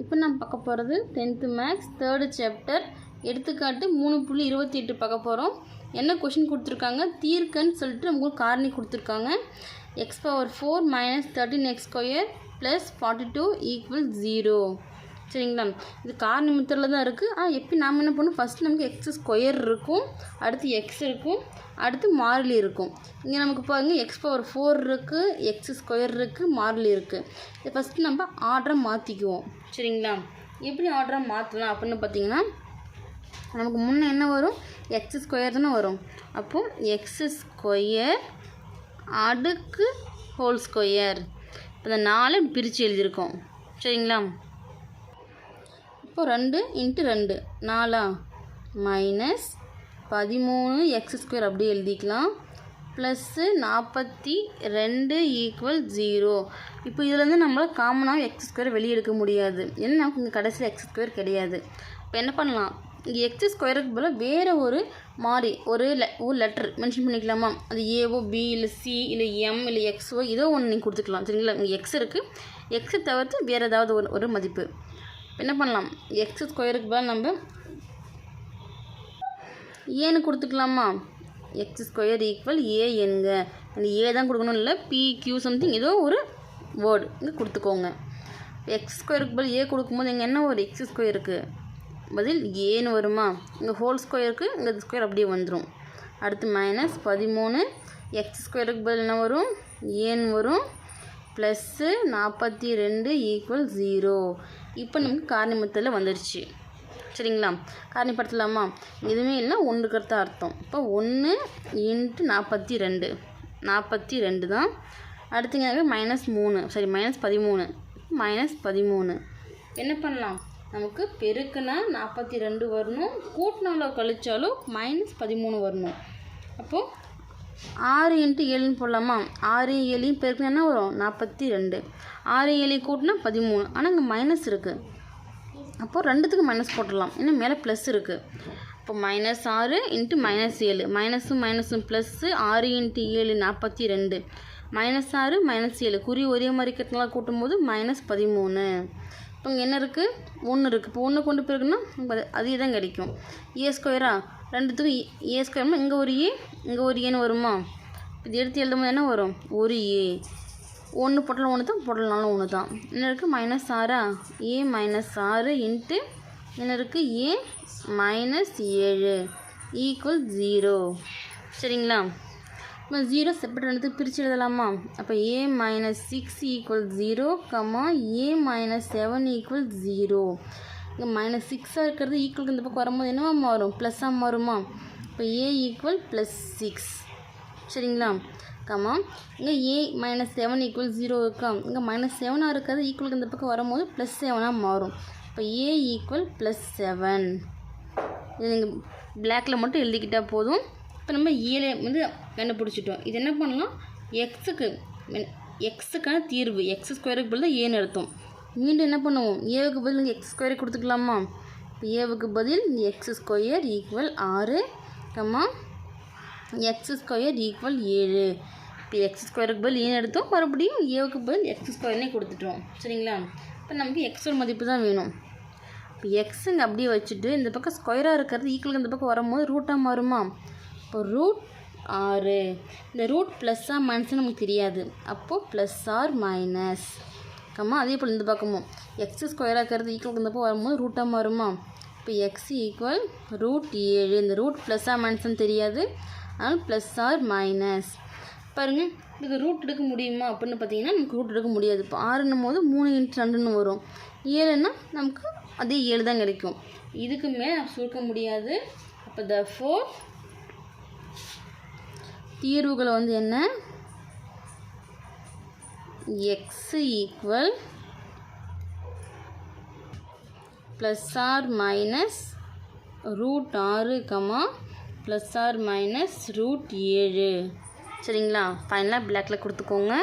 இப்போ நம்ம பார்க்க போகிறது டென்த்து மேக்ஸ் தேர்டு சாப்டர் எடுத்துக்காட்டு மூணு புள்ளி இருபத்தி எட்டு பார்க்க போகிறோம். என்ன கொஷின் கொடுத்துருக்காங்க? தீர்க்கன்னு சொல்லிட்டு நமக்கு காரணி கொடுத்துருக்காங்க. X power four minus thirteen x square plus forty two equal zero சரிங்களா? இது கார் நிமித்தத்தில் தான் இருக்குது ஆனால் எப்படி நாம் என்ன பண்ணணும் ஃபஸ்ட்டு நமக்கு எக்ஸ் ஸ்கொயர் இருக்கும். அடுத்து எக்ஸ் இருக்கும். அடுத்து மாறிலி இருக்கும். இங்கே நமக்கு பாருங்க எக்ஸ் பவர் ஃபோர் இருக்குது எக்ஸ் ஸ்கொயர் இருக்குது மாறிலி இருக்குது இது ஃபஸ்ட்டு நம்ம ஆர்டரை மாற்றிக்குவோம் சரிங்களா? எப்படி ஆர்டரை மாற்றலாம் அப்படின்னு பார்த்தீங்கன்னா நமக்கு முன்னே என்ன வரும்? எக்ஸ் ஸ்கொயர் தானே வரும். அப்போது எக்ஸ் ஸ்கொயர் அடுக்கு ஹோல் ஸ்கொயர் இப்போ இந்த நாலு பிரித்து எழுதியிருக்கோம். சரிங்களா? இப்போ ரெண்டு இன்ட்டு ரெண்டு. நாலா? மைனஸ் பதிமூணு எக்ஸ் ஸ்கொயர் அப்படியே எழுதிக்கலாம். ப்ளஸ்ஸு நாற்பத்தி ரெண்டு ஈக்குவல் ஜீரோ. இப்போ இதுலேருந்து நம்மளால் காமனாக எக்ஸ் ஸ்கொயர் வெளியே எடுக்க முடியாது. ஏன்னா நமக்கு இங்கே கடைசியில் எக்ஸ் ஸ்கொயர் கிடையாது. இப்போ என்ன பண்ணலாம்? இங்கே எக்ஸ் ஸ்கொயருக்கு பதிலாக வேறு ஒரு மாறி ஒரு லெ ஒரு லெட்டர் மென்ஷன் பண்ணிக்கலாமா? அது ஏஓ பி இல்லை சி இல்லை எம் இல்லை எக்ஸோ ஏதோ ஒன்று நீங்கள் கொடுத்துக்கலாம். சரிங்களா? இங்கே எக்ஸ் இருக்குது எக்ஸை தவிர்த்து வேறு ஏதாவது ஒரு ஒரு மதிப்பு. என்ன பண்ணலாம்? எக்ஸ் ஸ்கொயருக்கு பதில் நம்ம ஏன்னு கொடுத்துக்கலாமா? எக்ஸ் ஸ்கொயர் ஈக்குவல் ஏ என்க. அந்த ஏ தான் கொடுக்கணும் இல்லை பி கியூ சம்திங் ஏதோ ஒரு வேர்டு இங்கே கொடுத்துக்கோங்க. எக்ஸ் ஸ்கொயருக்கு பதில் ஏ கொடுக்கும்போது இங்கே என்ன ஒரு எக்ஸ் ஸ்கொயருக்கு பதில் ஏன்னு வருமா? இங்கே ஹோல் ஸ்கொயருக்கு இங்கே ஸ்கொயர் அப்படியே வந்துடும் அடுத்து மைனஸ் பதிமூணு. எக்ஸ் ஸ்கொயருக்கு பதில் என்ன வரும்? ஏன்னு வரும். ப்ளஸ்ஸு நாற்பத்தி ரெண்டு ஈக்குவல் ஜீரோ. இப்போ நமக்கு காரணிமத்தில் வந்துடுச்சு. சரிங்களா? காரணிப்படுத்தலாமா? எதுவுமே இல்லை. ஒன்றுக்கிறது தான் அர்த்தம். இப்போ ஒன்று இன்ட்டு நாற்பத்தி ரெண்டு நாற்பத்தி ரெண்டு தான். அடுத்தங்க மைனஸ் மூணு. சரி மைனஸ் பதிமூணு. மைனஸ் பதிமூணு. என்ன பண்ணலாம்? நமக்கு பெருக்குனா நாற்பத்தி ரெண்டு வரணும். கூட்டினாலோ கழித்தாலோ மைனஸ் பதிமூணு வரணும். அப்போது ஆறு இன்ட்டு ஏழுன்னு போடலாமா? ஆறு ஏழையும் பெருக்கினா என்ன வரும்? நாற்பத்தி ரெண்டு. ஆறு ஏழையும் கூட்டினா பதிமூணு. ஆனால் இங்கே மைனஸ் இருக்குது அப்போது ரெண்டுத்துக்கு மைனஸ் போட்டுடலாம். இன்னும் மேலே ப்ளஸ் இருக்குது இப்போ மைனஸ் ஆறு இன்ட்டு மைனஸ் ஏழு. மைனஸும் மைனஸும் ப்ளஸ்ஸு ஆறு இன்ட்டு ஏழு நாற்பத்தி ரெண்டு. மைனஸ் ஆறு மைனஸ் ஏழு. குறி ஒரே மாதிரி கட்டினால கூட்டும்போது மைனஸ் பதிமூணு. இப்போ இங்கே என்ன இருக்குது ஒன்று இருக்குது இப்போ ஒன்று கொண்டு போயிருக்குன்னா அதே தான் கிடைக்கும். ஏ ஸ்கொயரா ரெண்டுத்துக்கும் e, ஏ ஸ்கொயர்னா இங்கே ஒரு e, ஏ இங்கே ஒரு ஏன்னு வருமா? இது எடுத்து எழுதும்போது என்ன வரும்? ஒரு e. ஏ ஒன்று போட்டலாம் ஒன்று தான் போட்டலனாலும் ஒன்று தான். என்ன இருக்குது மைனஸ் ஆறா? ஏ மைனஸ் ஆறு இன்ட்டு என்ன இருக்குது ஏ மைனஸ் ஏழு ஈக்குவல் ஜீரோ சரிங்களா? இப்போ ஜீரோ செப்பரேட் வந்து பிரித்து எழுதலாமா அப்போ A minus six equal zero comma A minus seven equal zero இங்கே மைனஸ் சிக்ஸாக இருக்கிறது ஈக்குவல் இந்த பக்கம் வரும்போது என்னவா மாறும்? ப்ளஸ்ஸாக மாறுமா? இப்போ ஏ ஈக்குவல் ப்ளஸ் சிக்ஸ் சரிங்களா? கம்மா இங்கே A minus seven equal zero இருக்கா? இங்கே மைனஸ் செவனாக இருக்கிறது ஈக்குவலுக்கு இந்த பக்கம் வரும்போது ப்ளஸ் செவனாக மாறும். இப்போ ஏ ஈக்குவல் ப்ளஸ் செவன் இது நீங்கள் பிளாக்கில் மட்டும் எழுதிக்கிட்டால் போதும். இப்போ நம்ம ஏழை வந்து கண்டுபிடிச்சிட்டோம். இது என்ன பண்ணலாம்? எக்ஸுக்கு எக்ஸுக்கான தீர்வு. எக்ஸ் ஸ்கொயருக்கு பதில் ஏன்னு அர்த்தம் மீண்டும் என்ன பண்ணுவோம்? ஏவுக்கு பதில் எக்ஸ் ஸ்கொயர் கொடுத்துக்கலாமா? இப்போ ஏவுக்கு பதில் எக்ஸ் ஸ்கொயர் ஈக்குவல் ஆறு கம்மா எக்ஸ் ஸ்கொயர் ஈக்குவல் ஏழு. இப்போ எக்ஸ் ஸ்கொயருக்கு பதில் ஏன்னு எடுத்தோம். மறுபடியும் ஏவுக்கு பதில் எக்ஸ் ஸ்கொயர்னே கொடுத்துட்டோம். சரிங்களா? இப்போ நமக்கு எக்ஸோட மதிப்பு தான் வேணும். இப்போ எக்ஸுங்க அப்படியே வச்சுட்டு இந்த பக்கம் ஸ்கொயராக இருக்கிறது ஈக்குவலுக்கு இந்த பக்கம் வரும்போது ரூட்டாக மாறுமா? ரூட் ஆறு. இந்த ரூட் ப்ளஸ்ஸாக மைனஸ்னு நமக்கு தெரியாது. அப்போது ப்ளஸ் ஆர் மைனஸ் கம்மா அதே போல் இந்த பக்கமும் எக்ஸ் ஸ்கொயராக இருக்கிறது ஈக்குவல் இந்த பக்கம் வரும்போது ரூட்டாக மாறுமா? இப்போ எக்ஸ் ஈக்குவல் ரூட் ஏழு. இந்த ரூட் ப்ளஸ்ஸாக மைனஸ்னு தெரியாது. அதனால் ப்ளஸ் ஆர் மைனஸ் பாருங்கள் இதுக்கு ரூட் எடுக்க முடியுமா? அப்படின்னு பார்த்தீங்கன்னா நமக்கு ரூட் எடுக்க முடியாது. இப்போ ஆறுன்னும் போது மூணு இன்ட்டு ரெண்டுன்னு வரும். ஏழுன்னா நமக்கு அதே ஏழு தான் கிடைக்கும். இதுக்கு மேலே சுருக்க முடியாது. அப்போ த ஃபோர் தீர்வுகள் வந்து என்ன? X equal plus or minus root ஆறு comma plus or minus root ஏழு. சரிங்களா? ஃபைனலாக பிளாக்கில் கொடுத்துக்கோங்க.